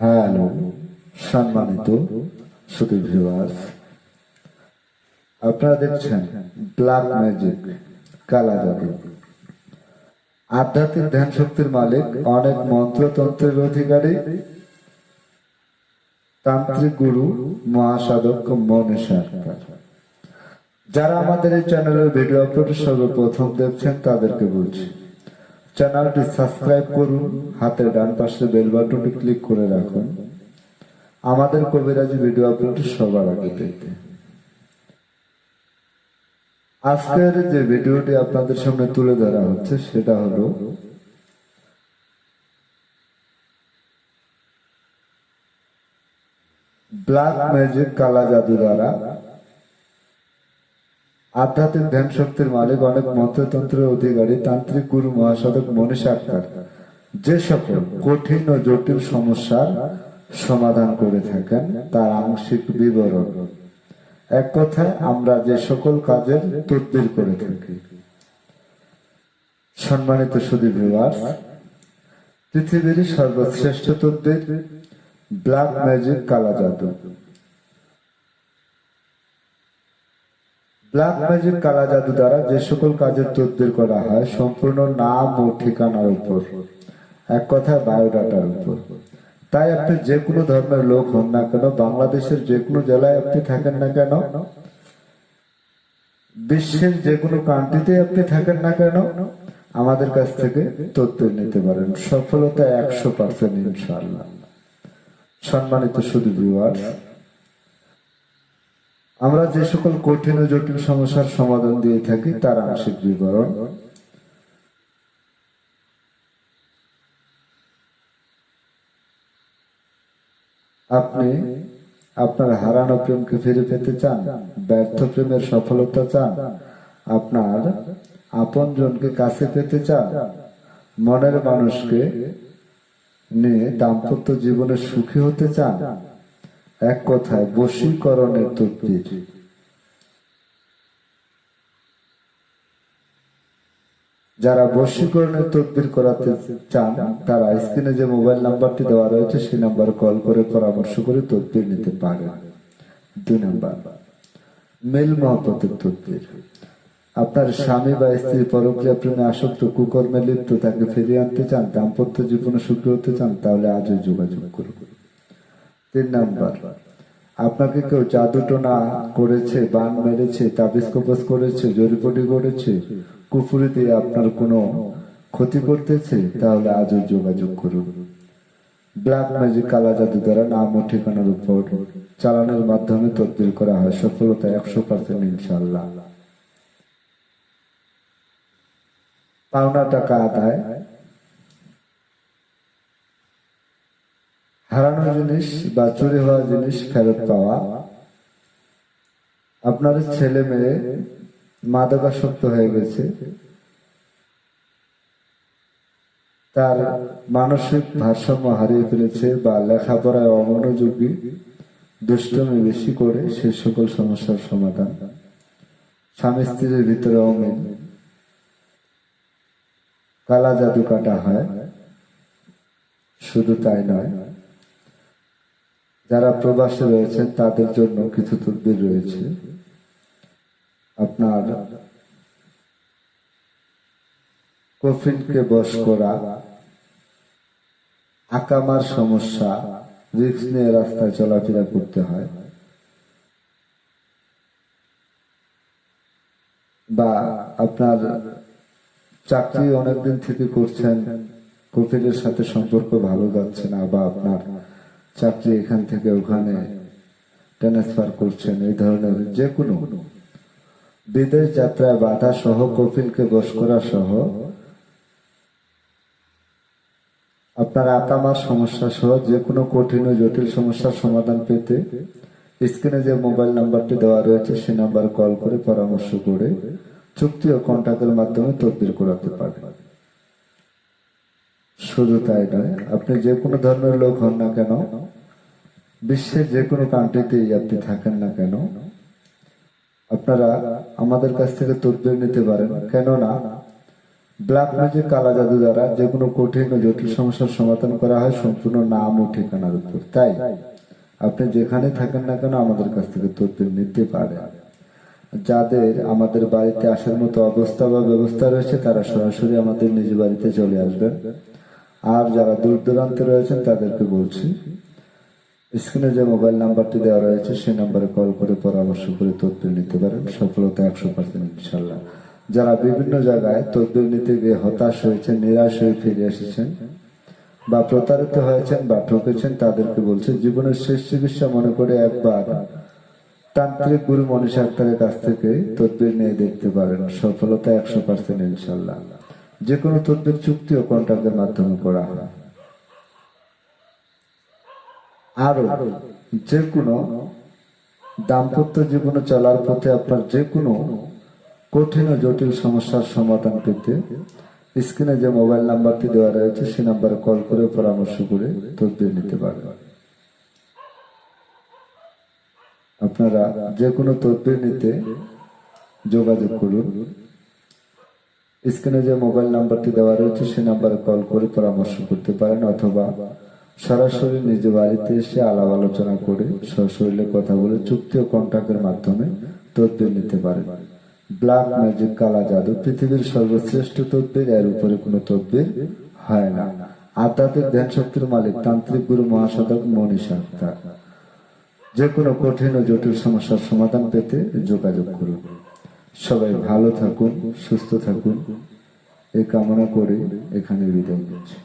Hello, সম্মানিত শুধু viewers আপনারা দেখছেন ব্ল্যাক ম্যাজিক কালা জাদু আধ্যাত্মিক ধ্যান শক্তির মালিক, অনেক মন্ত্রতন্ত্রের অধিকারী, তান্ত্রিক গুরু, মহাসাধক আক্তার। যারা আমাদের এই চ্যানেলের ভিডিও আপলোড সর্বপ্রথম দেখছেন, তাদেরকে বলছি চ্যানেলটি সাবস্ক্রাইব করুন, হাতের ডান পাশে বেল বাটনটি ক্লিক করে রাখুন। আমাদের কবিরাজি ভিডিও আপলোড সবার আগে পেতে। আজকের যে ভিডিওটি আপনাদের সামনে তুলে ধরা হচ্ছে, সেটা হলো ব্ল্যাক ম্যাজিক কালা জাদু দ্বারা আধ্যাত্মিক ধ্যান শক্তির মালিক অনেক মন্ত্রতন্ত্রের অধিকারী, তান্ত্রিক গুরু, মহাসাধক, মনীষ, আক্তার। যে সকল কঠিন ও জটিল সমস্যার সমাধান করে থাকেন, তার আংশিক বিবরণ। এক কথায়, আমরা যে সকল কাজের তদবির করে থাকি। সম্মানিত সুদী ভিউয়ার্স পৃথিবীর সর্বশ্রেষ্ঠ তদবির, ব্ল্যাক ম্যাজিক কালা জাদু। ব্ল্যাক ম্যাজিক কালা জাদু দ্বারা যে সকল কাজের তদবির করা হয়, সম্পূর্ণ নাম ও ঠিকানার উপর। এক কথায় বায়োডাটার উপর। তাই আপনি যে কোনো ধর্মের লোক হন না কেন, বাংলাদেশের যে কোনো জেলায় আপনি থাকেন না কেন, বিশ্বের যে কোনো কান্ট্রিতে আপনি থাকেন না কেন, আমাদের কাছ থেকে তথ্য নিতে পারেন। সফলতা একশো পার্সেন্ট ইনশাআল্লাহ। সম্মানিত শুধু ভিউয়ার্স আমরা যে সকল কঠিন ও জটিল সমস্যার সমাধান দিয়ে থাকি, তার আংশিক বিবরণ। আপনি আপনার হারানো প্রেমকে ফিরে পেতে চান, ব্যর্থ প্রেমের সফলতা চান, আপনার আপন জনকে কাছে পেতে চান, মনের মানুষকে নিয়ে দাম্পত্য জীবনে সুখী হতে চান এক কথায় বশীকরণের তদ্বির যারা বশীকরণের তদবির করাতে চান, তারা স্ক্রিনে যে মোবাইল নাম্বারটি দেওয়া রয়েছে, সেই নাম্বারে কল করে পরামর্শ করে তদবির নিতে পারেন। দুই নাম্বার, মেল মহব্বতের তদবির আপনার স্বামী বা স্ত্রী পরক্রিয়া প্রেমে আসক্ত, কুকর্মে লিপ্ত, তাকে ফিরিয়ে আনতে চান, দাম্পত্য জীবনে সুখী হতে চান, তাহলে আজই যোগাযোগ করুন। তিন নাম্বার, আপনাকে কেউ জাদুটোনা করেছে, বান মেরেছে, তাবিজ কবজ করেছে জড়িপটি করেছে কুফুরি দিয়ে আপনার কোনো ক্ষতি করতেছে, তাহলে আজও যোগাযোগ করুন। ব্ল্যাক ম্যাজিক কালা জাদু দ্বারা নাম ও ঠিকানার উপর চালানোর মাধ্যমে তদবির করা হয়। সফলতা একশো পার্সেন্ট ইনশাল্লাহ পাওনা টাকা আদায় হারানো জিনিস বা চুরি হওয়া জিনিস ফেরত পাওয়া, আপনার ছেলে মেয়ে মাদকাসক্ত হয়ে গেছে। তার মানসিক ভারসাম্য হারিয়ে ফেলেছে বা লেখাপড়ায় অমনোযোগী, দুষ্টমি বেশি করে সে সকল সমস্যার সমাধান। স্বামী স্ত্রীর ভিতরে অমিল। কালা জাদু কাটা হয়। শুধু তাই নয় যারা প্রবাসে রয়েছেন তাদের জন্য কিছু তদবির রয়েছে। আপনার কফিনকে বশ করা, আকামার সমস্যা রিক্স নিয়ে রাস্তায় চলাফেরা করতে হয়। বা আপনার চাকরি অনেকদিন থেকে করছেন কফিলের সাথে সম্পর্ক ভালো যাচ্ছে না, বা আপনার চাকরি এখান থেকে ওখানে ট্রান্সফার করছেন, এই ধরনের যে কোনো। বিদেশ যাত্রায় বাধা সহ, কপিলকে বস করা সহ, আপনার আতামার সমস্যা সহ, যে কোনো কঠিন ও জটিল সমস্যার সমাধান পেতে স্ক্রিনে যে মোবাইল নাম্বারটি দেওয়া রয়েছে, সে নাম্বার কল করে পরামর্শ করে চুক্তি ও কন্ট্যাক্টের মাধ্যমে তদবির করাতে পারবেন শুধু তাই নয়, আপনি যে কোনো ধর্মের লোক হন না কেন, বিশ্বের যে কোনো কান্ট্রিতেই আপনি থাকেন না কেন, আপনারা আমাদের কাছ থেকে তদবির নিতে পারেন। কেননা, ব্ল্যাক ম্যাজিক কালা জাদু দ্বারা যে কোনো কঠিন ও জটিল সমস্যার সমাধান করা হয় সম্পূর্ণ নাম ও ঠিকানার উপর। তাই, আপনি যেখানে থাকেন না কেন আমাদের কাছ থেকে তথ্য নিতে পারেন। যাদের আমাদের বাড়িতে আসার মতো অবস্থা বা ব্যবস্থা রয়েছে, তারা সরাসরি আমাদের নিজ বাড়িতে চলে আসবেন। আর যারা দূর দূরান্তে রয়েছেন তাদেরকে বলছি স্ক্রিনে যে মোবাইল নাম্বারটি দেওয়া রয়েছে, সেই নাম্বারে কল করে পরামর্শ করে তদবির নিতে পারেন। সফলতা একশো পার্সেন্ট ইনশাল্লাহ যারা বিভিন্ন জায়গায় তদবির নিতে গিয়ে হতাশ হয়েছেন, নিরাশ হয়ে ফিরে এসেছেন বা প্রতারিত হয়েছেন বা ঠকেছেন, তাদেরকে বলছে, জীবনের শেষ চিকিৎসা মনে করে একবার তান্ত্রিক গুরু মনীষ আক্তারের কাছ থেকে তদবির নিয়ে দেখতে পারেন। সফলতা একশো পার্সেন্ট ইনশাল্লাহ যে কোনো তদবির চুক্তি ও কন্ট্রাক্টের মাধ্যমে করা হয়। আরও যে কোনো দাম্পত্য জীবনে চলার পথে আপনার যে কোনো কঠিন ও জটিল সমস্যার সমাধান পেতে স্ক্রিনে যে মোবাইল নাম্বারটি দেওয়া রয়েছে, সেই নাম্বারে কল করে পরামর্শ করে তদবির নিতে পারবেন। আপনারা যে কোনো তদবির নিতে যোগাযোগ করুন। স্ক্রিনে যে মোবাইল নাম্বারটি দেওয়া রয়েছে সে নাম্বারে কল করে পরামর্শ করতে পারেন অথবা সরাসরি নিজ বাড়িতে এসে আলাপ আলোচনা করে সশরীরে কথা বলে চুক্তি ও কন্ট্রাক্টের মাধ্যমে তদবির নিতে পারেন। ব্ল্যাক ম্যাজিক কালা জাদু পৃথিবীর সর্বশ্রেষ্ঠ তদবির এর উপরে কোনো তদবির হয় না। আধ্যাত্মিক ধ্যান শক্তির মালিক তান্ত্রিক গুরু মহাসাধক মনীষ আক্তার। যে কোনো কঠিন ও জটিল সমস্যার সমাধান পেতে যোগাযোগ করুন। সবাই ভালো থাকুন সুস্থ থাকুন। এ কামনা করে এখানে বিদায় নিচ্ছি।